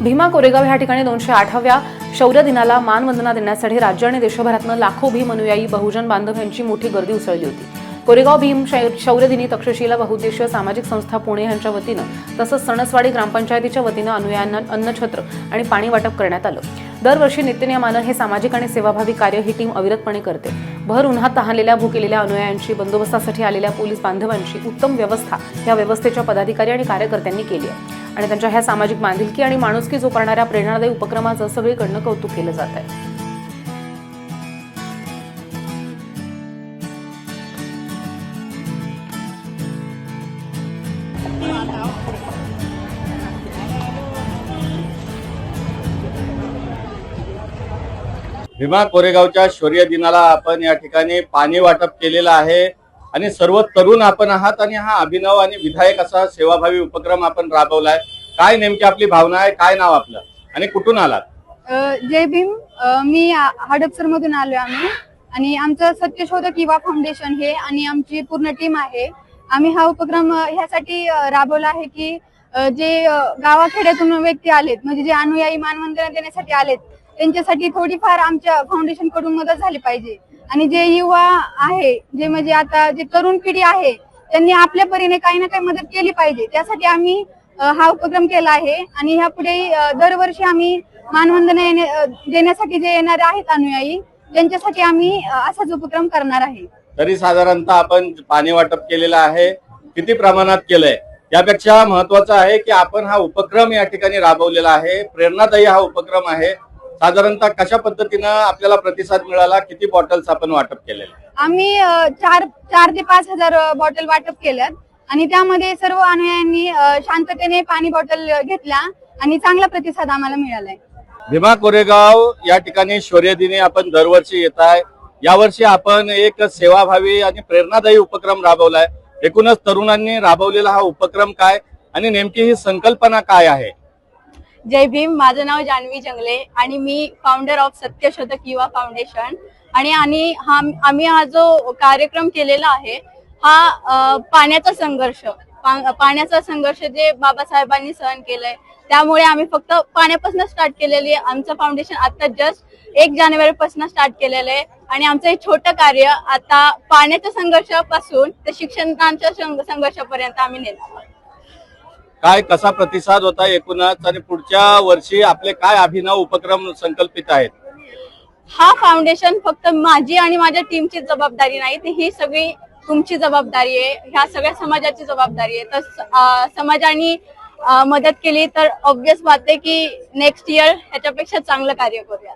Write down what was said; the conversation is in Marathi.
भीमा कोरेगाव ह्या ठिकाणी दोनशे आठव्या शौर्य दिनाला मानवंदना देण्यासाठी राज्य आणि देशभरातनं लाखो भीम अनुयायी बहुजन बांधव यांची मोठी गर्दी उसळली होती. कोरेगाव भीम शै- शौर्यदिनी तक्षशिला बहुउद्देशीय सामाजिक संस्था पुणे यांच्या वतीनं तसंच सणसवाडी ग्रामपंचायतीच्या वतीनं अनुयायांना अन्नछत्र आणि पाणी वाटप करण्यात आलं. दरवर्षी नित्यनियमानं हे सामाजिक आणि सेवाभावी कार्य ही टीम अविरतपणे करते. भर उन्हात तहानलेल्या भुकेलेल्या अनुयायांची बंदोबस्तासाठी आलेल्या पोलीस बांधवांची उत्तम व्यवस्था या व्यवस्थेच्या पदाधिकारी आणि कार्यकर्त्यांनी केली आहे. आणि त्यांच्या ह्या सामाजिक बांधिलकी आणि माणुसकी जोपारणाऱ्या प्रेरणादायी उपक्रमाचं सगळीकडनं कौतुक केलं जात आहे. भीमा कोरेगावच्या शौर्य दिनाला आपण या ठिकाणी पाणी वाटप केलेलं आहे. आणि सर्व तरुण आपण आहात आणि हा अभिनव आणि विधायक असा सेवाभावी उपक्रम आपण राबवलाय. काय नेमकी आपली भावना आहे? काय नाव आपलं? आणि कुठून आलात? जय भीम. मी हडपसर मधून आलोय आम्ही. आणि आमचं सत्यशोधक युवा फाउंडेशन हे आणि आमची पूर्ण टीम आहे. आम्ही हा उपक्रम ह्यासाठी राबवला आहे की जे गावाखेड्यातून व्यक्ती आलेत म्हणजे जे अनुयायी मानवंदना देण्यासाठी आलेत त्यांच्यासाठी थोडीफार आमच्या फाउंडेशनकडून मदत झाली पाहिजे. आणि जे युवा आहे जे म्हणजे आता जे तरुण पिढी आहे त्यांनी आपल्या परीने काही ना काही मदत केली पाहिजे. त्यासाठी आम्ही हा उपक्रम केला आहे. आणि ह्यापुढे पुढे दरवर्षी आम्ही मानवंदना देण्यासाठी जे येणारे आहेत अनुयायी त्यांच्यासाठी आम्ही असाच उपक्रम करणार आहे. तरी साधारणतः आपण पाणी वाटप केलेलं आहे. किती प्रमाणात केलंय? यापेक्षा महत्वाचं आहे की आपण हा उपक्रम या ठिकाणी राबवलेला आहे. प्रेरणादायी हा उपक्रम आहे. साधारणतः कशा पद्धतीनं आपल्याला प्रतिसाद मिळाला? किती बॉटल्स आपण वाटप केलेले? आम्ही अ, चार चार ते पाच हजार बॉटल वाटप केल्यात. आणि त्यामध्ये सर्व अनुयायांनी अ, शांततेने पाणी बॉटल घेतल्या आणि चांगला प्रतिसाद आम्हाला मिळालाय. भीमा कोरेगाव या ठिकाणी शौर्य दिनी आपण दरवर्षी येत आहे. यावर्षी आपण एक सेवाभावी आणि प्रेरणादायी उपक्रम राबवलाय. एकूणच तरुणांनी राबवलेला हा उपक्रम काय? आणि नेमकी ही संकल्पना काय आहे? जय भीम माझं नाव जान्हवी जंगले आणि मी फाउंडर ऑफ सत्यशोधक युवा फाउंडेशन आणि आणि हा आम्ही हा जो कार्यक्रम केलेला आहे हा पाण्याचा संघर्ष पाण्याचा संघर्ष जे बाबासाहेबांनी सहन केलंय त्यामुळे आम्ही फक्त पाण्यापासून स्टार्ट केलेली आहे. आमचं फाउंडेशन आता जस्ट एक जानेवारी पासून स्टार्ट केलेलं आहे. आणि आमचं हे छोटं कार्य आता पाण्याच्या संघर्षापासून ते शिक्षणाच्या संघर्षापर्यंत आम्ही नेलं आहोत. काय कसा प्रतिसाद होता एकूणच आणि पुढच्या वर्षी आपले काय अभिनव उपक्रम संकल्पित आहेत? हा फाउंडेशन फक्त माझी आणि माझ्या टीमची जबाबदारी नाही ती ही सगळी तुमची जबाबदारी आहे. ह्या सगळ्या समाजाची जबाबदारी आहे. तर समाजाने मदत केली तर ऑब्विस बात आहे की नेक्स्ट इयर ह्याच्यापेक्षा चांगलं कार्य करूया